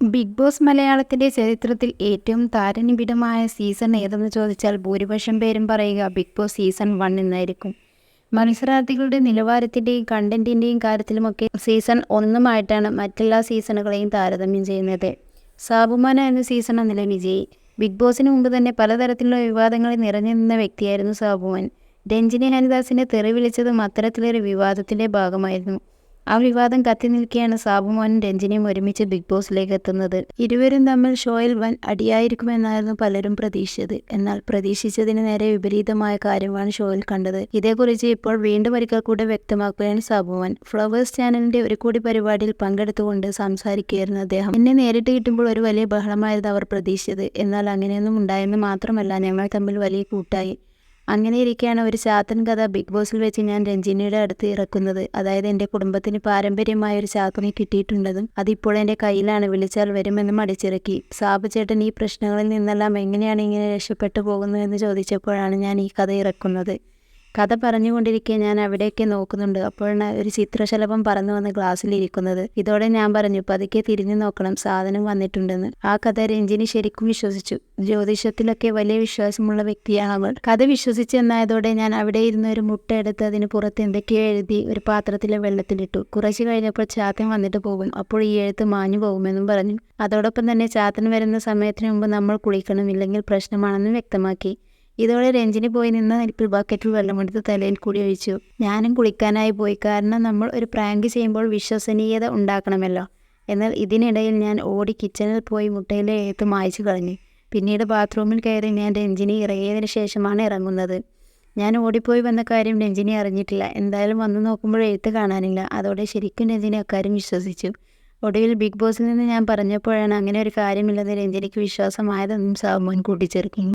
Big boss മലയാളത്തിന്റെ ചരിത്രത്തിൽ ഏറ്റവും താരനിബിഡമായ സീസൺ ഏതെന്ന് ചോദിച്ചാൽ ഭൂരിപക്ഷം പേരും പറയുക ബിഗ് ബോസ് സീസൺ വൺ എന്നായിരിക്കും. മത്സരാർത്ഥികളുടെ നിലവാരത്തിന്റെയും കണ്ടന്റിന്റെയും കാര്യത്തിലുമൊക്കെ സീസൺ ഒന്നുമായിട്ടാണ് മറ്റെല്ലാ സീസണുകളെയും താരതമ്യം ചെയ്യുന്നത്. സാബുമാന എന്ന സീസൺ അന്നലെ വിജയി. ബിഗ് ബോസിന് മുമ്പ് തന്നെ പലതരത്തിലുള്ള വിവാദങ്ങളിൽ നിറഞ്ഞു നിന്ന വ്യക്തിയായിരുന്നു സാബുമാൻ. രഞ്ജിനി ഹരിദാസിനെ തെറി വിളിച്ചതും അത്തരത്തിലൊരു വിവാദത്തിന്റെ ഭാഗമായിരുന്നു. ആ വിവാദം കത്തി നിൽക്കെയാണ് സാബുമോനും രഞ്ജിനിയും ഒരുമിച്ച് ബിഗ് ബോസിലേക്ക് എത്തുന്നത്. ഇരുവരും തമ്മിൽ ഷോയിൽ വൻ അടിയായിരിക്കുമെന്നായിരുന്നു പലരും പ്രതീക്ഷിച്ചത്. എന്നാൽ പ്രതീക്ഷിച്ചതിന് നേരെ വിപരീതമായ കാര്യമാണ് ഷോയിൽ കണ്ടത്. ഇതേക്കുറിച്ച് ഇപ്പോൾ വീണ്ടും ഒരിക്കൽ കൂടെ വ്യക്തമാക്കുകയാണ് സാബുമോൻ ഫ്ലവേഴ്സ് ചാനലിന്റെ ഒരു കൂടി പരിപാടിയിൽ പങ്കെടുത്തുകൊണ്ട് സംസാരിക്കുകയായിരുന്നു അദ്ദേഹം. എന്നെ നേരിട്ട് കിട്ടുമ്പോൾ ഒരു വലിയ ബഹളമായിരുന്നു അവർ പ്രതീക്ഷിച്ചത്. എന്നാൽ അങ്ങനെയൊന്നും ഉണ്ടായെന്ന് മാത്രമല്ല ഞങ്ങൾ തമ്മിൽ വലിയ കൂട്ടായി. അങ്ങനെ ഇരിക്കെയാണ് ഒരു ചാത്തൻ കഥ ബിഗ് ബോസിൽ വെച്ച് ഞാൻ രഞ്ജിനിയുടെ അടുത്ത് ഇറക്കുന്നത്. അതായത് എന്റെ കുടുംബത്തിന് പാരമ്പര്യമായ ഒരു ചാത്തനെ കിട്ടിയിട്ടുണ്ടതും അതിപ്പോൾ എന്റെ കയ്യിലാണ് വിളിച്ചാൽ വരുമെന്നും അടിച്ചിറക്കി. സാബു ചേട്ടൻ ഈ പ്രശ്നങ്ങളിൽ നിന്നെല്ലാം എങ്ങനെയാണ് ഇങ്ങനെ രക്ഷപ്പെട്ടു പോകുന്നതെന്ന് ചോദിച്ചപ്പോഴാണ് ഞാൻ ഈ കഥ ഇറക്കുന്നത്. കഥ പറഞ്ഞുകൊണ്ടിരിക്കെ ഞാൻ അവിടെയൊക്കെ നോക്കുന്നുണ്ട്. അപ്പോഴാണ് ഒരു ചിത്രശലഭം പറന്നു വന്ന് ഗ്ലാസ്സിലിരിക്കുന്നത് ഇതോടെ ഞാൻ പറഞ്ഞു പതുക്കെ തിരിഞ്ഞു നോക്കണം സാധനം വന്നിട്ടുണ്ടെന്ന്. ആ കഥ രഞ്ജിനി ശരിക്കും വിശ്വസിച്ചു. ജ്യോതിഷത്തിലൊക്കെ വലിയ വിശ്വാസമുള്ള വ്യക്തിയാണ് അവൾ കഥ വിശ്വസിച്ചെന്നായതോടെ ഞാൻ അവിടെ ഇരുന്ന് ഒരു മുട്ട എടുത്ത് അതിന് പുറത്ത് എന്തൊക്കെയോ എഴുതി ഒരു പാത്രത്തിലെ വെള്ളത്തിലിട്ടു. കുറച്ച് കഴിഞ്ഞപ്പോൾ ചാത്തൻ വന്നിട്ട് പോകും അപ്പോൾ ഈ എഴുത്ത് മാഞ്ഞു പോകുമെന്നും പറഞ്ഞു. അതോടൊപ്പം തന്നെ ചാത്തൻ വരുന്ന സമയത്തിന് മുമ്പ് നമ്മൾ കുളിക്കണം ഇല്ലെങ്കിൽ പ്രശ്നമാണെന്നും വ്യക്തമാക്കി. ഇതോടെ രഞ്ജിനി പോയി നിന്ന് ഒരു ബക്കറ്റിൽ വെള്ളമെടുത്ത് തലയിൽ കൂടി ഒഴിച്ചു. ഞാനും കുളിക്കാനായി പോയി. കാരണം നമ്മൾ ഒരു പ്രാങ്ക് ചെയ്യുമ്പോൾ വിശ്വസനീയത ഉണ്ടാക്കണമല്ലോ. എന്നാൽ ഇതിനിടയിൽ ഞാൻ ഓടി കിച്ചണിൽ പോയി മുട്ടയിലെ എഴുത്ത് മായ്ച്ചു കളഞ്ഞു. പിന്നീട് ബാത്റൂമിൽ കയറി ഞാൻ രഞ്ജിനി ഇറങ്ങിയതിന് ശേഷമാണ് ഇറങ്ങുന്നത്. ഞാൻ ഓടിപ്പോയി വന്ന കാര്യം രഞ്ജിനി അറിഞ്ഞിട്ടില്ല. എന്തായാലും വന്നു നോക്കുമ്പോൾ എഴുത്ത് കാണാനില്ല. അതോടെ ശരിക്കും രഞ്ജിനി അക്കാര്യം വിശ്വസിച്ചു. ഒടുവിൽ ബിഗ് ബോസിൽ നിന്ന് ഞാൻ പറഞ്ഞപ്പോഴാണ് അങ്ങനെ ഒരു കാര്യമില്ലെന്ന് രഞ്ജിനിക്ക് വിശ്വാസമായതെന്നും സാമോൻ കൂട്ടിച്ചേർക്കുന്നു.